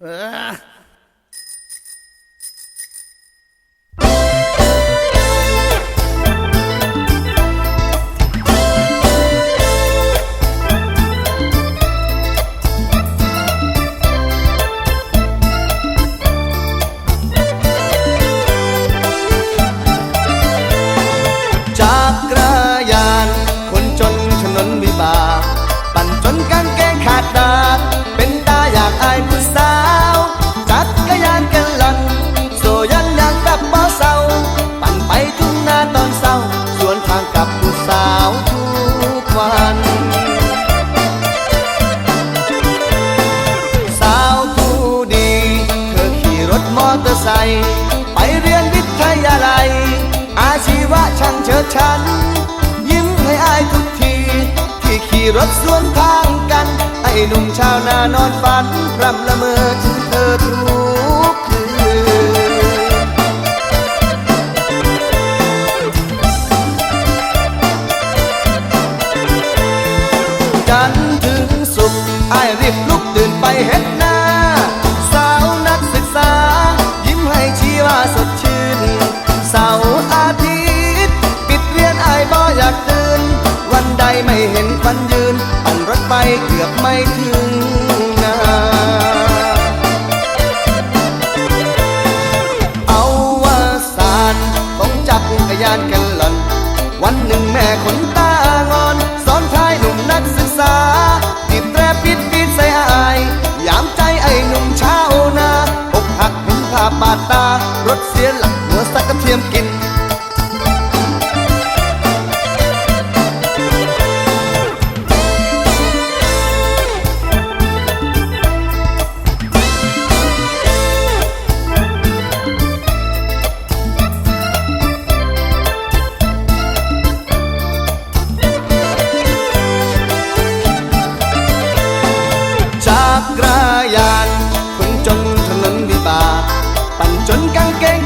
เางกับผู้สาวทุกวัน สาวผู้ดี เธอขี่รถมอเตอร์ไซค์ไปเรียนวิทยาลัย อาชีวะช่างเฉิดฉัน ยิ้มให้อายทุกที ที่ขี่รถสวนทางกัน ไอ้หนุ่มชาวนานอนฝันพรำละเมอถึงเธอทุก เกือบไม่ถึงนาเอาว่าสารต้องจักรยานกันหล่อน วันหนึ่งแม่ขนตางอนสอนท้าย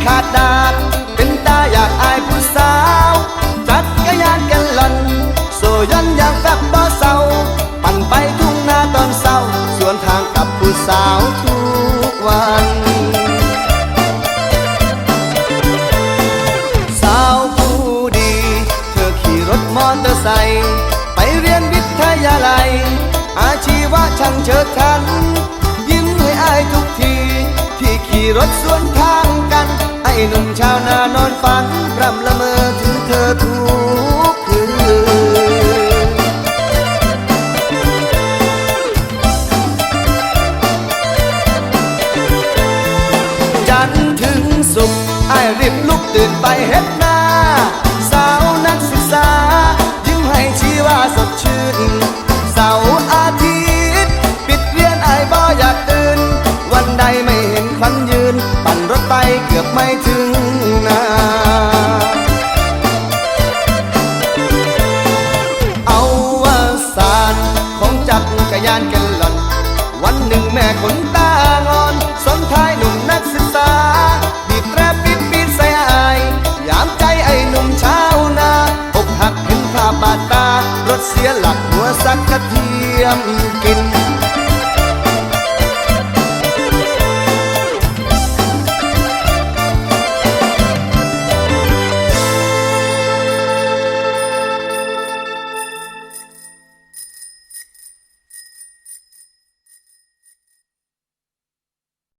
ขาดดาบเป็นตาอยากอายผู้สาว จักรยานกันหล่อน โซยันอยากแบบบ่เศร้า ปั่นไปทุ่งนาตอนเศร้าสวนทางกับผู้สาวทุกวันสาวผู้ดี เธอขี่รถมอเตอร์ไซค์ไปเรียนวิทยาลัย อาชีวะช่างเฉิดฉัน ยิ้มให้อายทุกที ที่ขี่รถสวน หนุ่มชาวนานอนฝันรำละเมอถึงเธอทุกคืนจันทร์ถึงสุขอายรีบลุกตื่นไปเฮ็ดนะ เกือบไม่ถึงนาเอาวาสารของจักรยานกันหล่อน วันหนึ่งแม่ขนตางอนสนท้ายหนุ่มนักศึกษาบีบแตรปิดปิดใส่อาย ยามใจไอ้หนุ่มชาวนาอกหักเห็นภาพบาดตา รถเสียหลักหัวสักกระเทียมกิน